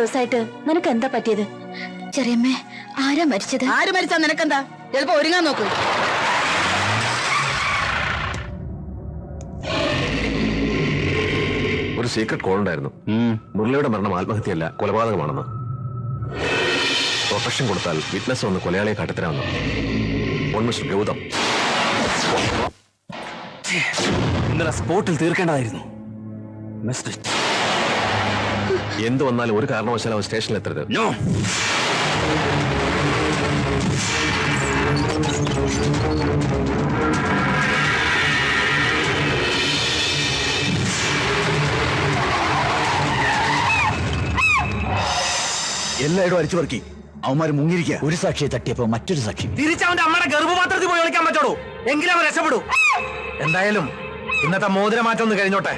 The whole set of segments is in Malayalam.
ദിവസമായിട്ട് നിനക്ക് എന്താ പറ്റിയത്? ചെറിയമ്മേ ആരാ മരിച്ചത്? ആര് മരിച്ചാ നിനക്കെന്താ? ചിലപ്പോ ഒരുങ്ങാൻ നോക്ക്. ഒരു സീക്രട്ട് കോൾ ഉണ്ടായിരുന്നു. മുരളിയുടെ മരണം ആത്മഹത്യയല്ല കൊലപാതകമാണെന്ന്. പ്രൊട്ടക്ഷൻ കൊടുത്താൽ വിറ്റ്നസ് വന്ന് കൊലയാളിയെ കാട്ടിത്തരാമെന്ന്. On mister Gautham. ഇന്നലെ സ്പോട്ടിൽ തീർക്കേണ്ടതായിരുന്നു. മിസ്റ്റർ എന്ത് വന്നാലും ഒരു കാരണവശാലും അവൻ സ്റ്റേഷനിൽ എത്തരുത്. നോ എല്ലായിടും അരിച്ചു പറക്കി. അവന്മാര് മുങ്ങിരിക്കുക ഒരു സാക്ഷിയെ തട്ടിയപ്പോ മറ്റൊരു സാക്ഷി. തിരിച്ചവന്റെ അമ്മയുടെ ഗർഭപാത്രത്തിൽ പോയി കളിക്കാൻ പറ്റുള്ളൂ എങ്കിലും അവൻ രക്ഷപ്പെടൂ. എന്തായാലും ഇന്നത്തെ മോതിരമാറ്റം ഒന്ന് കഴിഞ്ഞോട്ടെ.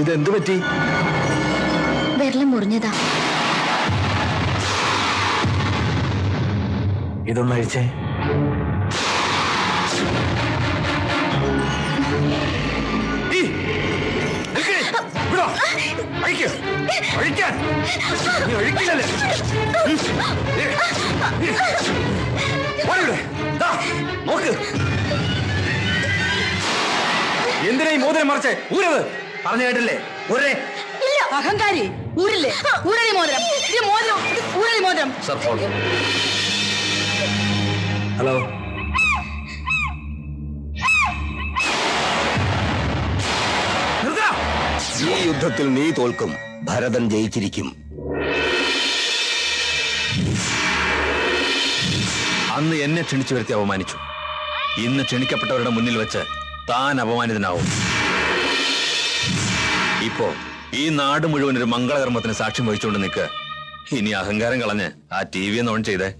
ഇതെന്ത് പറ്റി? വിരലം മുറിഞ്ഞതാ. ഇതൊന്ന് അഴിച്ചേ ഈ, അഴിക്കാൻ. നീ ഒഴിക്കില്ലല്ലേ? നോക്ക്. എന്തിനാ ഈ മോതിരം മറിച്ചേ ഊരവ് പറഞ്ഞു കേട്ടില്ലേ? ഊരേ അഹങ്കാരി. ഊരില്ലേ? ഊരലി മോതിരം. ഇത് മോതിരം. ഊരലി മോതിരം. ഹലോ. യുദ്ധത്തിൽ നീ തോൽക്കും. ഭരതൻ ജയിച്ചിരിക്കും. അന്ന് എന്നെ ക്ഷണിച്ചു വരുത്തി അപമാനിച്ചു. ഇന്ന് ക്ഷണിക്കപ്പെട്ടവരുടെ മുന്നിൽ വെച്ച് താൻ അപമാനിതനാവും. ഇപ്പോ ഈ നാട് മുഴുവൻ ഒരു മംഗളകർമ്മത്തിന് സാക്ഷ്യം വഹിച്ചുകൊണ്ട് നിൽക്കുക ഇനി അഹങ്കാരം കളഞ്ഞ് ആ ടി വി ഒന്ന് ഓൺ ചെയ്തേ.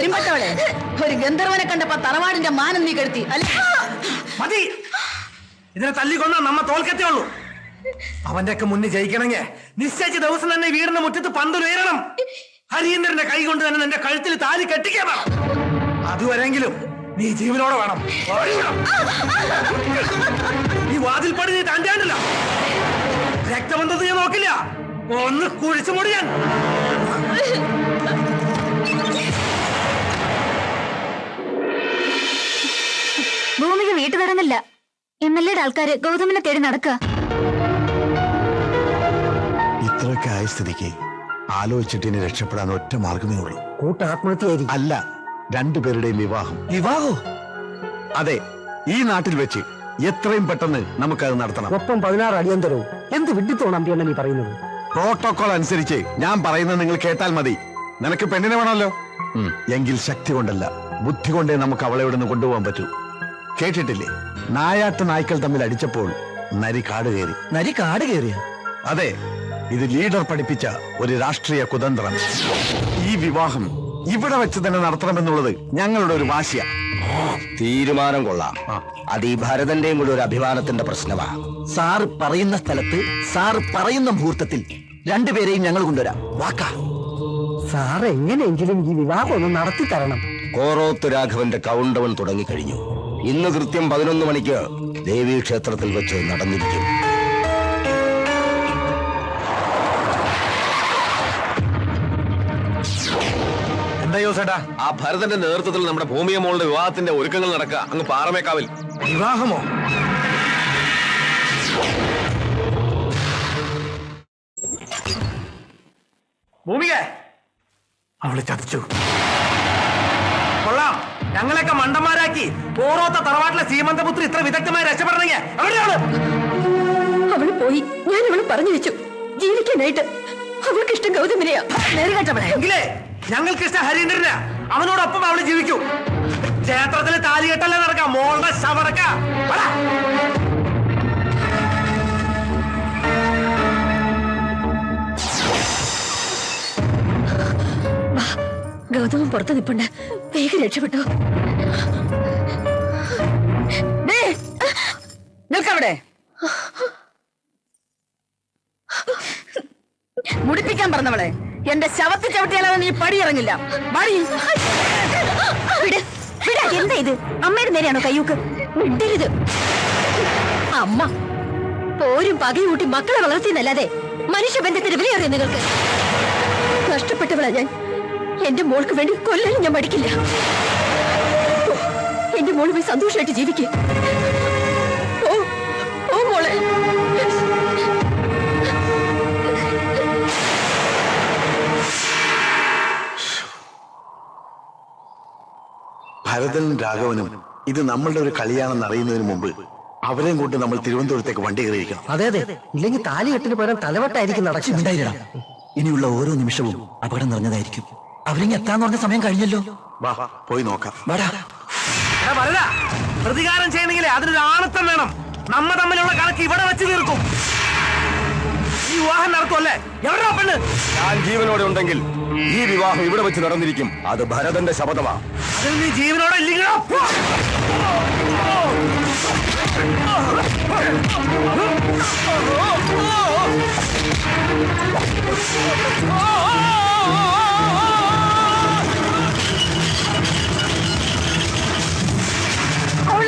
ഒരുമ്പട്ടവളെ. ഒരു ഗന്ധർവനെ കണ്ടപ്പോ തറവാടിന്റെ മാനം നീ കെടുത്തി അല്ല? മതി. ഇതിനെ തല്ലിക്കൊന്ന നമ്മ തോൽക്കത്തേ ഉള്ളൂ. അവന്റെ ഒക്കെ മുന്നിൽ ജയിക്കണമെങ്കിൽ നിശ്ചയിച്ച ദിവസം തന്നെ വീടിന്റെ മുറ്റത്ത് പന്തുയരണം ഹരീന്ദ്രന്റെ കൈ കൊണ്ട് തന്നെ നിന്റെ കഴുത്തിൽ താലി കെട്ടിക്കാൻ അതുവരെങ്കിലും നീ ജീവനോടെ വേണം. നീ ഈ വാതിൽപ്പടി നീ തണ്ടാണ്ടില്ല. രക്തബന്ധത്തിൽ ഞാൻ നോക്കില്ല. ഒന്ന് കുഴിച്ചു മുടിയാൻ. ഭൂമിക്ക് വീട്ടു തടന്നില്ല എം എൽ എയുടെ ആൾക്കാര് ഗൗതമിനെ തേടി നടക്കുക. ഇത്രയൊക്കെ ആയ സ്ഥിതിക്ക് ആലോചിച്ചിട്ട് ഇനി രക്ഷപ്പെടാൻ ഒറ്റ മാർഗമേ ഉള്ളൂ. കൂട്ടാത്മഹത്യ അല്ല രണ്ടുപേരുടെയും വിവാഹം. വിവാഹോ? അതെ ഈ നാട്ടിൽ വെച്ച് എത്രയും പെട്ടെന്ന് നമുക്കത് നടത്തണം. ഒപ്പം പതിനാറ് അടിയന്തരവും. എന്ത് വിഡിത്തോണം അമ്പിയണ്ണ നീ പറയുന്നത്? പ്രോട്ടോകോൾ അനുസരിച്ച് ഞാൻ പറയുന്നത് നിങ്ങൾ കേട്ടാൽ മതി. നിനക്ക് പെണ്ണിനെ വേണമല്ലോ? എങ്കിൽ ശക്തി കൊണ്ടല്ല ബുദ്ധി കൊണ്ടേ നമുക്ക് അവളെ ഇവിടെ നിന്ന് കൊണ്ടുപോകാൻ പറ്റൂ. കേട്ടിട്ടില്ലേ? നായാട്ട് നായ്ക്കൾ തമ്മിൽ അടിച്ചപ്പോൾ നരി കാട് കയറി. നരി കാട് കയറിയ? അതെ ഇത് ലീഡർ പഠിപ്പിച്ച ഒരു രാഷ്ട്രീയ കുതന്ത്രം. ഈ വിവാഹം ഇവിടെ വെച്ച് തന്നെ നടത്തണമെന്നുള്ളത് ഞങ്ങളുടെ ഒരു വാശിയ. തീരുമാനം കൊള്ളാം. അത് ഈ ഭരതന്റെയും കൂടെ ഒരു അഭിമാനത്തിന്റെ പ്രശ്നമാ. സാർ പറയുന്ന സ്ഥലത്ത് സാർ പറയുന്ന മുഹൂർത്തത്തിൽ രണ്ടുപേരെയും ഞങ്ങൾ കൊണ്ടുവരാം. വാക്കാ. സാർ എങ്ങനെയെങ്കിലും ഈ വിവാഹം ഒന്ന് നടത്തി തരണം കോറോത്ത് രാഘവന്റെ കൗണ്ടവൻ തുടങ്ങിക്കഴിഞ്ഞു. ഇന്ന് കൃത്യം പതിനൊന്ന് മണിക്ക് ദേവീ ക്ഷേത്രത്തിൽ വെച്ച് നടന്നിരിക്കും. എന്താ ചേട്ടാ ആ ഭരതന്റെ നേതൃത്വത്തിൽ നമ്മുടെ ഭൂമിയ മോളുടെ വിവാഹത്തിന്റെ ഒരുക്കങ്ങൾ നടക്കുക അങ്ങ് പാറമേക്കാവിൽ. വിവാഹമോ? ഭൂമിക! അവളെ ചതിച്ചു. കൊള്ളാം. ഞങ്ങളെയൊക്കെ മണ്ടന്മാരാക്കി ഓരോത്ത തറവാട്ടിലെ സീമന്തപുത്രി ഇത്ര വിദഗ്ധമായി രക്ഷപ്പെടണെങ്കിൽ എവിടെയാണ് അവൾ പോയി. ഞാൻ അവൾ പറഞ്ഞു വെച്ചു. ജീവിക്കാനായിട്ട് അവൾക്ക് ഇഷ്ടം ഗൗതമിനെയാ. നേരെ ഞങ്ങൾക്ക് ഇഷ്ടം ഹരീന്ദ്രനാ അവനോടൊപ്പം അവൾ ജീവിക്കൂ. ക്ഷേത്രത്തിൽ താലികെട്ടല്ലേ നടക്കാം. മോളുടെ ശവറക്ക ഗൗതമം പുറത്ത് നിപ്പുണ്ട്. വേഗം രക്ഷപ്പെട്ടു. നിൽക്കവിടെ. മുടിപ്പിക്കാൻ പറഞ്ഞവളെ. എന്റെ ശവത്തിൽ ചവിട്ടിയാലത് നീ പടിയിറങ്ങില്ല. എന്താ ഇത്? അമ്മയുടെ നേരെയാണോ കയ്യൂക്ക്? വിട്ടരുത് അമ്മ പോരും പകയൂട്ടി മക്കളെ വളർത്തിയെന്നല്ലാതെ മനുഷ്യബന്ധത്തിന് വിലയേറിയ നിങ്ങൾക്ക്? നഷ്ടപ്പെട്ടവളാ ഞാൻ. എന്റെ മോൾക്ക് വേണ്ടി കൊല്ലാൻ ഞാൻ മടിക്കില്ല. എന്റെ മോൾ പോയി സന്തോഷമായിട്ട് ജീവിക്കുക ഓ ഓ മോളെ. ഭരതനും രാഘവനും ഇത് നമ്മളുടെ ഒരു കളിയാണെന്ന് അറിയുന്നതിന് മുമ്പ് അവരെയും കൊണ്ട് നമ്മൾ തിരുവനന്തപുരത്തേക്ക് വണ്ടി കയറിയിരിക്കണം അതെ അതെ. ഇല്ലെങ്കിൽ താലി കെട്ടിന് പകരം തലവട്ടായിരിക്കും നടക്കും ഇനിയുള്ള ഓരോ നിമിഷവും അപകടം നിറഞ്ഞതായിരിക്കും. അവരിങ്ങ് എത്താന്ന് പറഞ്ഞ സമയം കഴിഞ്ഞല്ലോ വാ പോയി നോക്കാം വാടാ വരല പ്രതികാരം ചെയ്യണമെങ്കിൽ അതിനൊരു ആണത്തം വേണം നമ്മ തമ്മിലുള്ള കണക്ക് ഇവിടെ വെച്ച് തീർക്കും ഈ വിവാഹം നടത്തുമല്ലേ എവിടെ പെണ്ണ് ഞാൻ ജീവനോടെ ഉണ്ടെങ്കിൽ ഈ വിവാഹം ഇവിടെ വെച്ച് നടന്നിരിക്കും അത് ഭരതന്റെ ശപഥമാ അതിൽ നീ ജീവനോടെ ഇല്ലെങ്കിലോ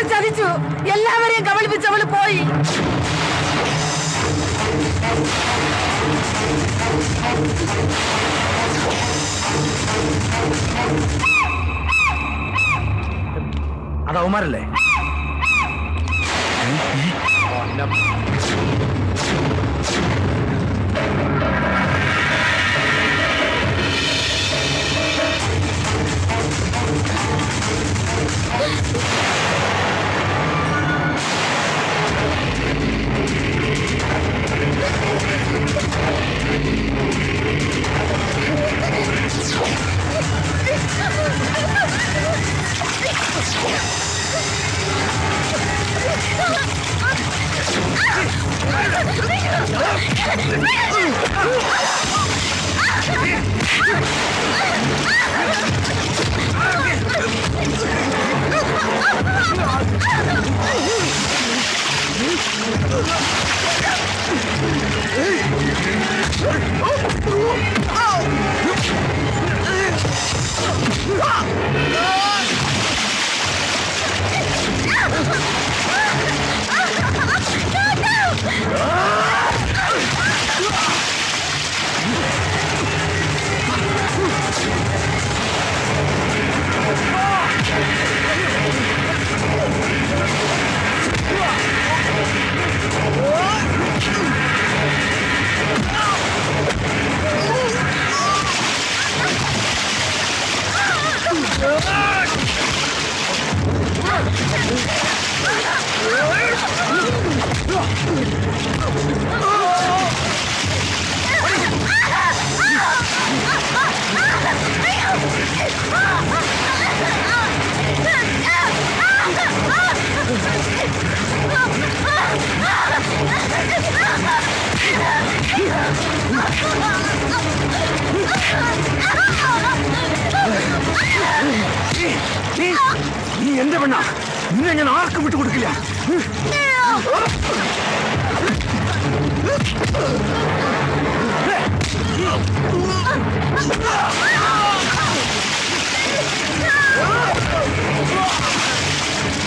അവൾ ചതിച്ചു എല്ലാവരെയും കബളിപ്പിച്ച് അവൾ പോയി. അത് അവന്മാരല്ലേ? நீ எந்த பண்ணா இன்னும் என்ன ஆர்க்கு விட்டு கொடுக்கல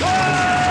Ah!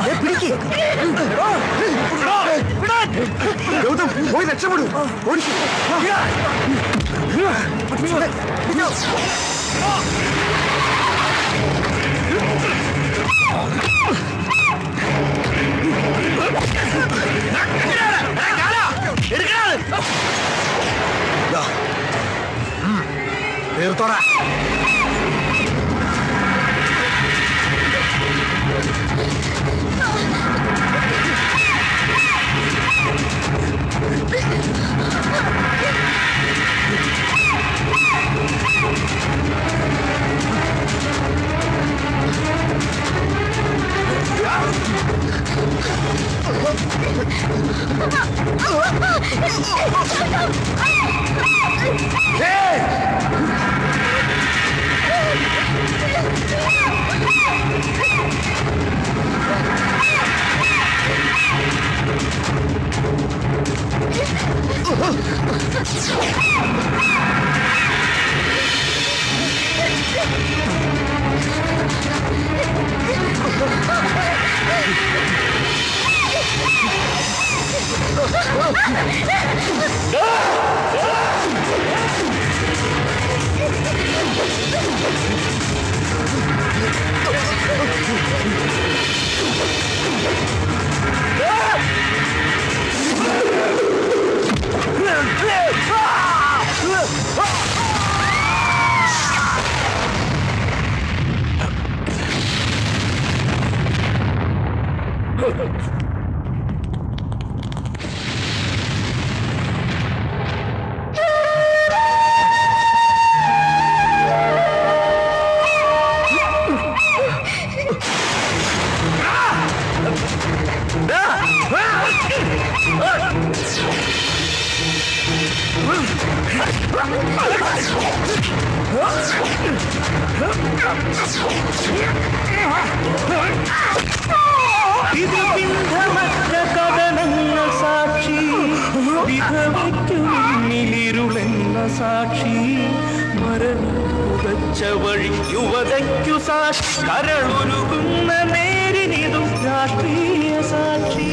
아, 브레이키! 아. പോയി രക്ഷപ്പെടൂ ഓടിക്കൂ. Ha ha ha! ഇത് ബിന്ദമറ്റ കഥനങ്ങൾ സാക്ഷി വിധവയ്ക്കു മുന്നിലിരുളെന്ന സാക്ഷി മരണം വഴി യുവതയ്ക്കു സാക്ഷി കരളുരുകുന്ന നേരിനിതും രാഷ്ട്രീയ സാക്ഷി.